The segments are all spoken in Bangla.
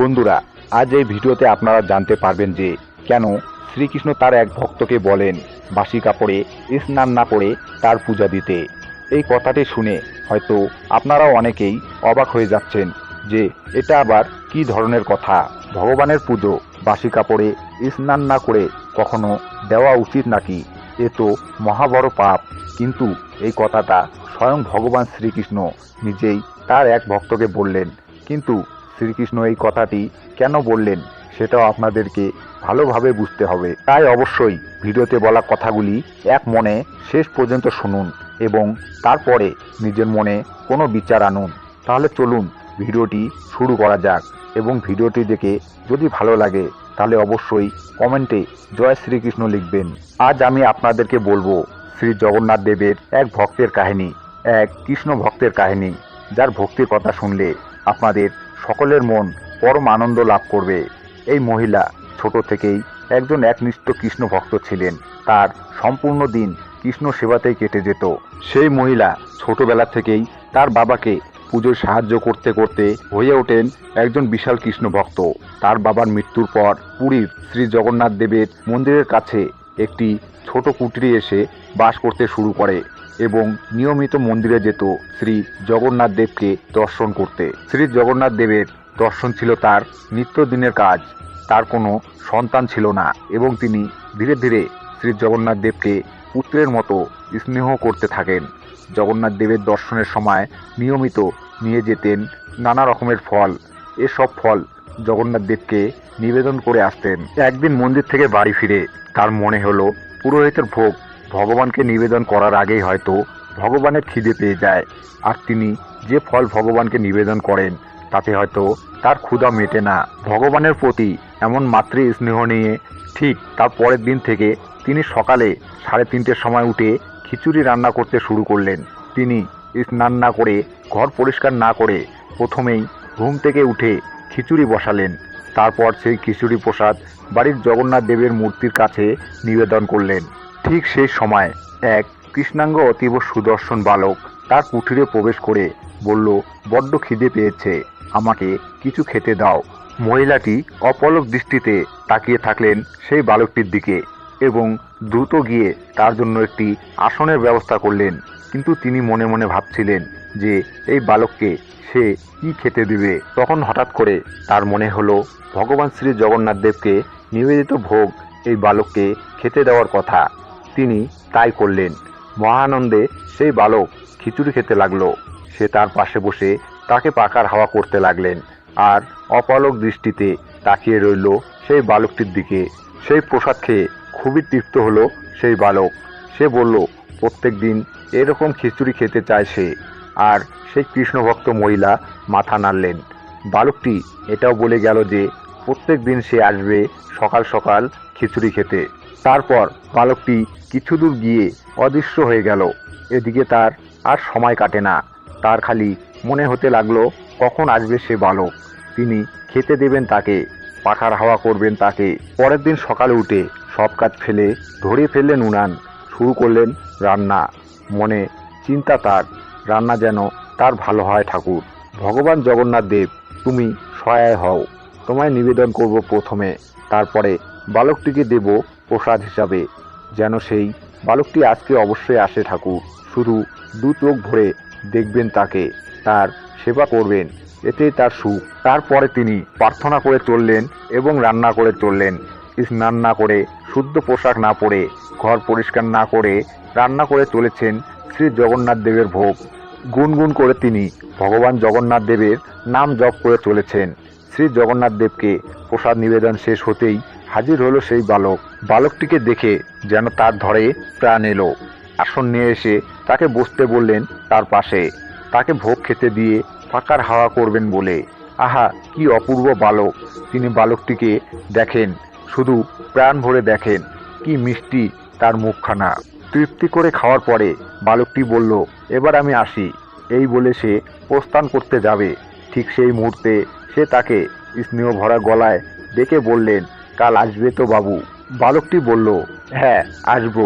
বন্ধুরা, আজ এই ভিডিওতে আপনারা জানতে পারবেন যে কেন শ্রীকৃষ্ণ তার এক ভক্তকে বলেন বাসি কাপড়ে, স্নান না করে তার পূজা দিতে। এই কথাটি শুনে হয়তো আপনারাও অনেকেই অবাক হয়ে যাচ্ছেন যে এটা আবার কি ধরনের কথা? ভগবানের পুজো বাসি কাপড়ে, স্নান না করে কখনো দেওয়া উচিত নাকি? এ তো মহাবড় পাপ। কিন্তু এই কথাটা স্বয়ং ভগবান শ্রীকৃষ্ণ নিজেই তার এক ভক্তকে বললেন। কিন্তু শ্রীকৃষ্ণ এই কথাটি কেন বললেন সেটাও আপনাদেরকে ভালোভাবে বুঝতে হবে। তাই অবশ্যই ভিডিওতে বলা কথাগুলি এক মনে শেষ পর্যন্ত শুনুন এবং তারপরে নিজের মনে কোনো বিচার আনুন। তাহলে চলুন ভিডিওটি শুরু করা যাক এবং ভিডিওটি দেখে যদি ভালো লাগে তাহলে অবশ্যই কমেন্টে জয় শ্রীকৃষ্ণ লিখবেন। আজ আমি আপনাদেরকে বলব শ্রী জগন্নাথ দেবের এক ভক্তের কাহিনী, এক কৃষ্ণ ভক্তের কাহিনী, যার ভক্তির কথা শুনলে আপনাদের সকলের মন পরম আনন্দ লাভ করবে। এই মহিলা ছোট থেকেই একজন একনিষ্ঠ কৃষ্ণ ভক্ত ছিলেন। তার সম্পূর্ণ দিন কৃষ্ণ সেবাতেই কেটে যেত। সেই মহিলা ছোটবেলা থেকেই তার বাবাকে পুজোয় সাহায্য করতে করতে হয়ে ওঠেন একজন বিশাল কৃষ্ণ ভক্ত। তার বাবার মৃত্যুর পর পুরীর শ্রী জগন্নাথ দেবের মন্দিরের কাছে একটি ছোট কুটিরে এসে বাস করতে শুরু করে। এবং নিয়মিত মন্দিরে যেত শ্রী জগন্নাথ দেবকে দর্শন করতে। শ্রী জগন্নাথ দেবের দর্শন ছিল তার নিত্যদিনের কাজ। তার কোনো সন্তান ছিল না এবং তিনি ধীরে ধীরে শ্রী জগন্নাথ দেবকে পুত্রের মতো স্নেহ করতে থাকেন। জগন্নাথ দেবের দর্শনের সময় নিয়মিত নিয়ে যেতেন নানা রকমের ফল। এসব ফল জগন্নাথ দেবকে নিবেদন করে আসতেন। একদিন মন্দির থেকে বাড়ি ফিরে তার মনে হলো, পুরোহিতের ভোগ ভগবানকে নিবেদন করার আগেই হয়তো ভগবানের খিদে পেয়ে যায়। আর তিনি যে ফল ভগবানকে নিবেদন করেন, তাতে হয়তো তার ক্ষুধা মেটে না। ভগবানের প্রতি এমন মাতৃ স্নেহ নিয়ে ঠিক তার পরের দিন থেকে তিনি সকালে সাড়ে তিনটের সময় উঠে খিচুড়ি রান্না করতে শুরু করলেন। তিনি স্নান না করে, ঘর পরিষ্কার না করে প্রথমেই ঘুম থেকে উঠে খিচুড়ি বসালেন। তারপর সেই খিচুড়ি প্রসাদ বাড়ির জগন্নাথ দেবের মূর্তির কাছে নিবেদন করলেন। ঠিক সেই সময় এক কৃষ্ণাঙ্গ অতীব সুদর্শন বালক তার কুঠিরে প্রবেশ করে বলল, বড্ড খিদে পেয়েছে, আমাকে কিছু খেতে দাও। মহিলাটি অপলক দৃষ্টিতে তাকিয়ে থাকলেন সেই বালকটির দিকে এবং দ্রুত গিয়ে তার জন্য একটি আসনের ব্যবস্থা করলেন। কিন্তু তিনি মনে মনে ভাবছিলেন যে এই বালককে সে কি খেতে দিবে। তখন হঠাৎ করে তার মনে হলো, ভগবান শ্রী জগন্নাথ দেবকে নিবেদিত ভোগ এই বালককে খেতে দেওয়ার কথা। তিনি তাই করলেন। মহানন্দে সেই বালক খিচুড়ি খেতে লাগল। সে তার পাশে বসে তাকে পাকার হাওয়া করতে লাগলেন আর অপালক দৃষ্টিতে তাকিয়ে রইল সেই বালকটির দিকে। সেই প্রসাদ খেয়ে খুবই তৃপ্ত হলো সেই বালক। সে বলল, প্রত্যেক দিন এরকম খিচুড়ি খেতে চায় সে। আর সেই কৃষ্ণভক্ত মহিলা মাথা নাড়লেন। বালকটি এটাও বলে গেল যে প্রত্যেক দিন সে আসবে সকাল সকাল খিচুড়ি খেতে। তারপর বালকটি কিছু দূর গিয়ে অদৃশ্য হয়ে গেল। এদিকে তার আর সময় কাটে না। তার খালি মনে হতে লাগল, কখন আসবে সে বালক? তিনি খেতে দেবেন তাকে পাখার হাওয়া করবেন তাকে। পরের দিন সকালে উঠে সব কাজ ফেলে ধরে ফেললেন উনান। শুরু করলেন রান্না। মনে চিন্তা তার, রান্না যেন তার ভালো হয় ঠাকুর। ভগবান জগন্নাথ দেব, তুমি সহায় হও। তোমায় নিবেদন করব প্রথমে। তারপরে বালকটিকে দেব প্রসাদ হিসাবে, যেন সেই বালকটি আজকে অবশ্যই আসে ঠাকুর। শুধু দু চোখ ভরে দেখবেন তাকে, তার সেবা করবেন এতেই তার সুখ। তারপরে তিনি প্রার্থনা করে চললেন এবং রান্না করে চললেন। স্নান না করে, শুদ্ধ পোশাক না পরে, ঘর পরিষ্কার না করে রান্না করে চলেছেন শ্রী জগন্নাথ দেবের ভোগ। গুনগুন করে তিনি ভগবান জগন্নাথ দেবের নাম জপ করে চলেছেন। শ্রী জগন্নাথ দেবকে প্রসাদ নিবেদন শেষ হতেই হাজির হলো সেই বালক। বালকটিকে দেখে যেন তার ধরে প্রাণ এলো। আসন নিয়ে এসে তাকে বসতে বললেন তার পাশে। তাকে ভোগ খেতে দিয়ে ফাঁকার হাওয়া করবেন বলে। আহা, কি অপূর্ব বালক। তিনি বালকটিকে দেখেন, শুধু প্রাণ ভরে দেখেন। কি মিষ্টি তার মুখখানা। তৃপ্তি করে খাওয়ার পরে বালকটি বলল, এবার আমি আসি। এই বলে সে প্রস্থান করতে যাবে। ঠিক সেই মুহূর্তে সে তাকে স্নেহ ভরা গলায় ডেকে বললেন কাল আসবে তো বাবু। বালকটি বলল হ্যাঁ আসব।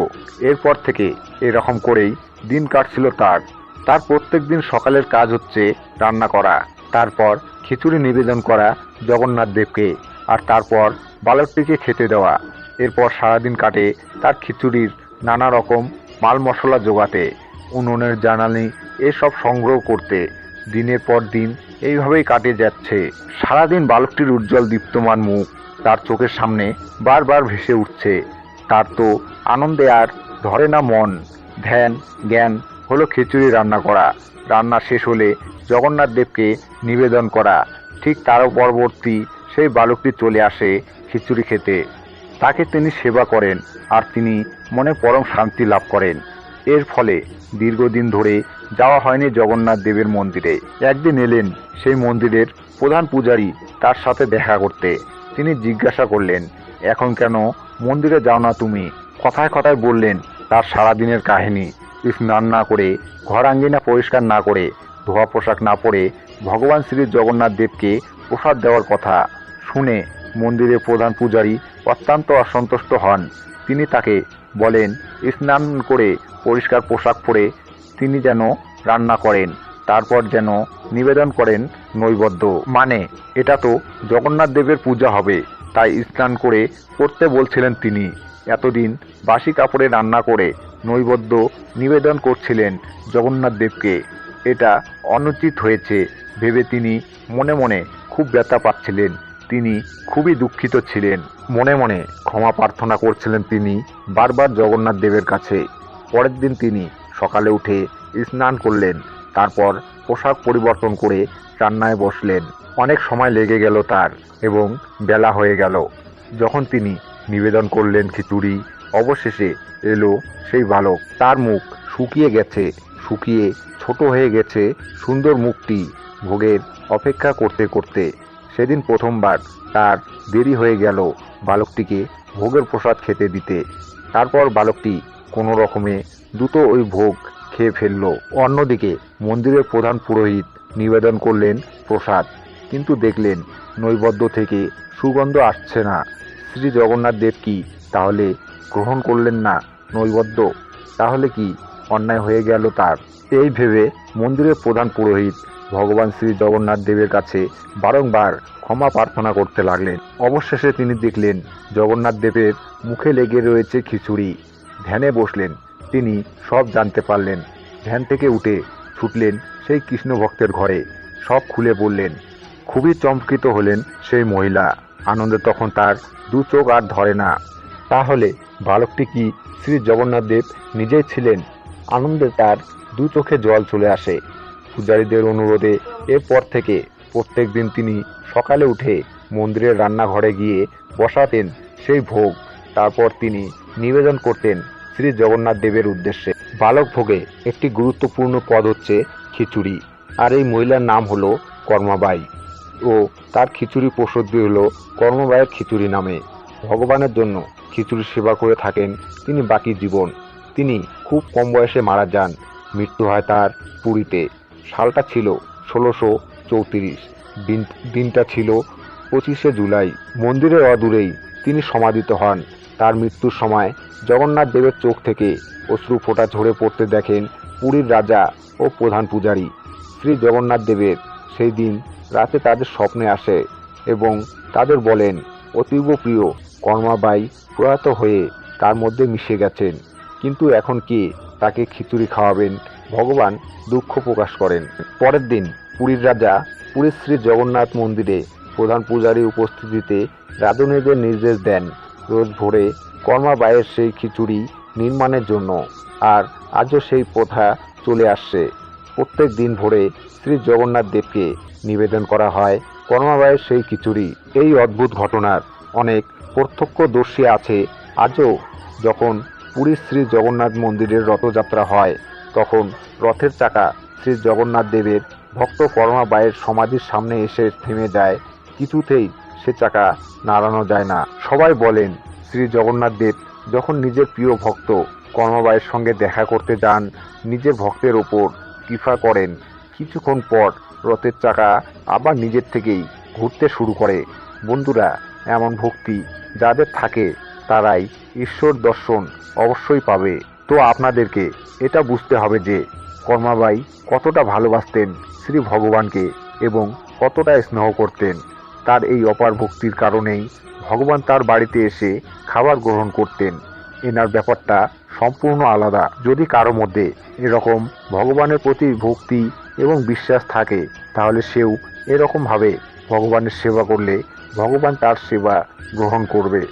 এরপর থেকে এরকম করেই দিন কাটছিল তার। তার প্রত্যেক দিন সকালের কাজ হচ্ছে রান্না করা। তারপর খিচুড়ি নিবেদন করা জগন্নাথ দেবকে আর তারপর বালকটিকে খেতে দেওয়া। এরপর সারাদিন কাটে তার খিচুড়ির নানা রকম মাল মশলা জোগাতে, উনুনের জ্বালানি, এসব সংগ্রহ করতে। দিনের পর দিন এইভাবেই কাটে যাচ্ছে। সারাদিন বালকটির উজ্জ্বল দীপ্তমান মুখ। তার চোখের সামনে বারবার ভেসে উঠছে। তার তো আনন্দে আর ধরে না মন। ধ্যান, জ্ঞান হলো খিচুড়ি রান্না করা। রান্না শেষ হলে জগন্নাথ দেবকে নিবেদন করা। ঠিক তারও পরবর্তী সেই বালকটি চলে আসে খিচুড়ি খেতে। তাকে তিনি সেবা করেন আর তিনি মনে পরম শান্তি লাভ করেন। এর ফলে দীর্ঘদিন ধরে যাওয়া হয়নি জগন্নাথ দেবের মন্দিরে। একদিন এলেন সেই মন্দিরের প্রধান পূজারী তার সাথে দেখা করতে। তিনি জিজ্ঞাসা করলেন, এখন কেন? মন্দিরে যাও না তুমি। কথায় কথায় বললেন, তার সারাদিনের কাহিনী। স্নান না করে, ঘর আঙ্গিনা পরিষ্কার না করে, ধোয়া পোশাক না পরে ভগবান শ্রী জগন্নাথ দেবকে প্রসাদ দেওয়ার কথা শুনে মন্দিরের প্রধান পূজারী অত্যন্ত অসন্তুষ্ট হন। তিনি তাকে বলেন, স্নান করে পরিষ্কার পোশাক পরে তিনি যেন রান্না করেন। তারপর যেন নিবেদন করেন নৈবদ্য। মানে এটা তো জগন্নাথ দেবের পূজা হবে। তাই স্নান করে করতে বলছিলেন তিনি। এতদিন বাসি কাপড়ে রান্না করে নৈবদ্য নিবেদন করছিলেন জগন্নাথ দেবকে। এটা অনুচিত হয়েছে ভেবে তিনি মনে মনে খুব ব্যথা পাচ্ছিলেন। তিনি খুবই দুঃখিত ছিলেন। মনে মনে ক্ষমা প্রার্থনা করছিলেন তিনি বারবার জগন্নাথ দেবের কাছে। পরের দিন তিনি সকালে উঠে স্নান করলেন। তারপর পোশাক পরিবর্তন করে রান্নায় বসলেন। অনেক সময় লেগে গেল তার এবং বেলা হয়ে গেল। যখন তিনি নিবেদন করলেন খিচুড়ি, অবশেষে এলো সেই বালক। তার মুখ শুকিয়ে গেছে, শুকিয়ে ছোট হয়ে গেছে সুন্দর মুখটি ভোগের অপেক্ষা করতে করতে। সেদিন প্রথমবার তার দেরি হয়ে গেল বালকটিকে ভোগের প্রসাদ খেতে দিতে। তারপর বালকটি কোনো রকমে দ্রুত ওই ভোগ খেয়ে ফেলল। অন্যদিকে মন্দিরের প্রধান পুরোহিত নিবেদন করলেন প্রসাদ। কিন্তু দেখলেন নৈবদ্য থেকে সুগন্ধ আসছে না। শ্রী জগন্নাথ দেব কি তাহলে গ্রহণ করলেন না নৈবদ্য? তাহলে কি অন্যায় হয়ে গেল তার? এই ভেবে মন্দিরের প্রধান পুরোহিত ভগবান শ্রী জগন্নাথ দেবের কাছে বারংবার ক্ষমা প্রার্থনা করতে লাগলেন। অবশেষে তিনি দেখলেন জগন্নাথ দেবের মুখে লেগে রয়েছে খিচুড়ি। ধ্যানে বসলেন। তিনি সব জানতে পারলেন। ধ্যান থেকে উঠে ছুটলেন সেই কৃষ্ণ ভক্তের ঘরে। সব খুলে বললেন, খুবই চমকিত হলেন সেই মহিলা। আনন্দে তখন তার দু চোখ আর ধরে না। তাহলে বালকটি কি শ্রী জগন্নাথ দেব নিজেই ছিলেন? আনন্দে তার দু চোখে জল চলে আসে। পূজারীদের অনুরোধে এরপর থেকে প্রত্যেক দিন তিনি সকালে উঠে মন্দিরের রান্নাঘরে গিয়ে বসাতেন সেই ভোগ। তারপর তিনি নিবেদন করতেন শ্রী জগন্নাথ দেবের উদ্দেশ্যে বালক ভোগে একটি গুরুত্বপূর্ণ পদ হচ্ছে খিচুড়ি। আর এই মহিলার নাম হলো কর্মাবাই ও তার খিচুড়ি প্রসিদ্ধি হলো কর্মবায়ের খিচুড়ি নামে। ভগবানের জন্য খিচুড়ি সেবা করে থাকেন তিনি বাকি জীবন। তিনি খুব কম বয়সে মারা যান। মৃত্যু হয় তার পুরীতে। সালটা ছিল ষোলোশো চৌত্রিশ। দিন, দিনটা ছিল পঁচিশে জুলাই। মন্দিরের অদূরেই তিনি সমাধিত হন। তার মৃত্যুর সময় জগন্নাথ দেবের চোখ থেকে অশ্রু ফোঁটা ঝরে পড়তে দেখেন পুরীর রাজা ও প্রধান পূজারী। শ্রী জগন্নাথ দেবের সেই দিন রাতে তাদের স্বপ্নে আসে এবং তাদের বলেন, অতীব প্রিয় কর্মাবাই প্রয়াত হয়ে তার মধ্যে মিশে গেছেন। কিন্তু এখন কে তাকে খিচুড়ি খাওয়াবেন? ভগবান দুঃখ প্রকাশ করেন। পরের দিন পুরীর রাজা পুরীর শ্রী জগন্নাথ মন্দিরে প্রধান পূজারী উপস্থিতিতে রাঁধুনিদের নির্দেশ দেন। রোজ ভোরে কর্মাবায়ের সেই খিচুড়ি নির্মাণের জন্য আর আজও সেই প্রথা চলে আসছে। প্রত্যেক দিন ভোরে শ্রী জগন্নাথ দেবকে নিবেদন করা হয় কর্মাবায়ের সেই খিচুড়ি। এই অদ্ভুত ঘটনার অনেক প্রত্যক্ষদর্শী আছে। আজও যখন পুরীর শ্রী জগন্নাথ মন্দিরের রথযাত্রা হয়, তখন রথের চাকা শ্রী জগন্নাথ দেবের ভক্ত কর্মাবায়ের সমাধির সামনে এসে থেমে যায়। কিছুতেই সে চাকা নাড়ানো যায় না। সবাই বলেন, শ্রী জগন্নাথ দেব যখন নিজের প্রিয় ভক্ত কর্মবায়ের সঙ্গে দেখা করতে যান নিজের ভক্তের ওপর কৃপা করেন। কিছুক্ষণ পর রথের চাকা আবার নিজের থেকেই ঘুরতে শুরু করে। বন্ধুরা, এমন ভক্তি যাদের থাকে, তারাই ঈশ্বর দর্শন অবশ্যই পাবে। তো আপনাদেরকে এটা বুঝতে হবে যে, কর্মাবাই কতটা ভালোবাসতেন শ্রী ভগবানকে এবং কতটা স্নেহ করতেন। তার এই অপার ভক্তির কারণেই ভগবান তার বাড়িতে এসে খাবার গ্রহণ করতেন। এনার ব্যাপারটা সম্পূর্ণ আলাদা। যদি কারও মধ্যে এরকম ভগবানের প্রতি ভক্তি এবং বিশ্বাস থাকে, তাহলে সেও এরকমভাবে ভগবানের সেবা করলে ভগবান তার সেবা গ্রহণ করবে।